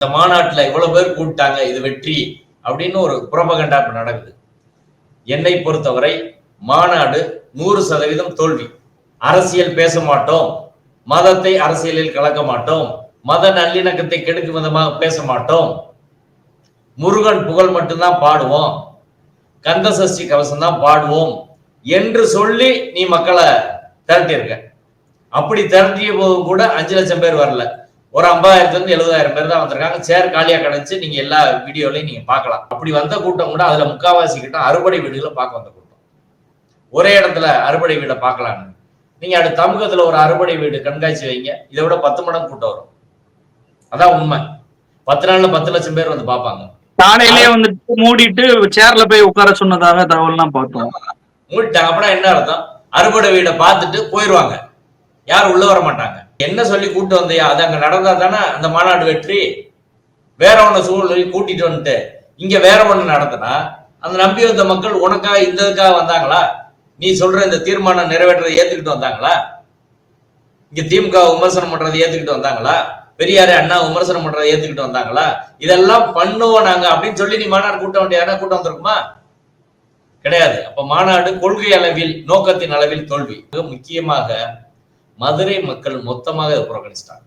இந்த மாநாட்டுல இவ்வளவு பேர் கூப்பிட்டாங்க இது வெற்றி அப்படின்னு ஒரு புறபகண்டா இப்ப நடக்குது. என்னை பொறுத்தவரை மாநாடு நூறு சதவீதம் தோல்வி. அரசியல் பேச மாட்டோம் மதத்தை அரசியலில் கலக்க மாட்டோம் மத நல்லிணக்கத்தை கெடுக்கும் விதமாக பேச மாட்டோம். முருகன் புகழ் மட்டும்தான் பாடுவோம் கந்த சஷ்டி கவசம் தான் பாடுவோம் என்று சொல்லி நீ மக்களை திரட்டியிருக்க. அப்படி திரட்டிய போது கூட அஞ்சு லட்சம் பேர் வரல. ஒரு ஐம்பதாயிரத்துல இருந்து எழுபதாயிரம் பேர் தான் வந்திருக்காங்க. சேர் காலியா கிடைச்சு நீங்க எல்லா வீடியோலையும் நீங்க பார்க்கலாம். அப்படி வந்த கூட்டம் கூட அதுல முக்காவாசி கிட்ட அறுபடை வீடுகளை பார்க்க வந்த கூட்டம். ஒரே இடத்துல அறுபடை வீடை பார்க்கலான்னு. நீங்க அடுத்த சமூகத்துல ஒரு அறுபடை வீடு கண்காட்சி வைங்க. இதை விட பத்து மடங்கு கூட்டம் வரும். அதான் உண்மை. பத்து நாள்ல பத்து லட்சம் பேர் வந்து பார்ப்பாங்க. காலையிலேயே வந்துட்டு மூடிட்டு சேர்ல போய் உட்கார சொன்னதாக தகவல்லாம் பார்த்தோம். மூடிட்டாங்க அப்படின்னா என்ன அர்த்தம்? அறுபடை வீடை பார்த்துட்டு போயிடுவாங்க யாரும் உள்ள வர மாட்டாங்க. என்ன சொல்லி கூட்டு வந்தியா அது அங்க நடந்தா தானே அந்த மாநாடு வெற்றி. வேற ஒண்ணு சூழ்நிலை கூட்டிட்டு வந்துட்டு இங்க வேற ஒண்ணு நடந்தனா அந்த நம்பி வந்த மக்கள் உனக்காக இந்த இதுக்காக வந்தாங்களா? நீ சொல்ற இந்த தீர்மானம் நிறைவேற்றதை ஏத்துக்கிட்டு வந்தாங்களா? இங்க திமுக விமர்சனம் பண்றதை ஏத்துக்கிட்டு வந்தாங்களா? பெரியாரு அண்ணா விமர்சனம் பண்றதை ஏத்துக்கிட்டு வந்தாங்களா? இதெல்லாம் பண்ணுவோம் நாங்க அப்படின்னு சொல்லி நீ மாநாடு கூட்ட வேண்டிய கூட்டம் வந்திருக்குமா? கிடையாது. அப்ப மாநாடு கொள்கை அளவில் நோக்கத்தின் அளவில் தோல்வி. மிக முக்கியமாக மதுரை மக்கள் மொத்தமாக புறக்கணிச்சிட்டாங்க.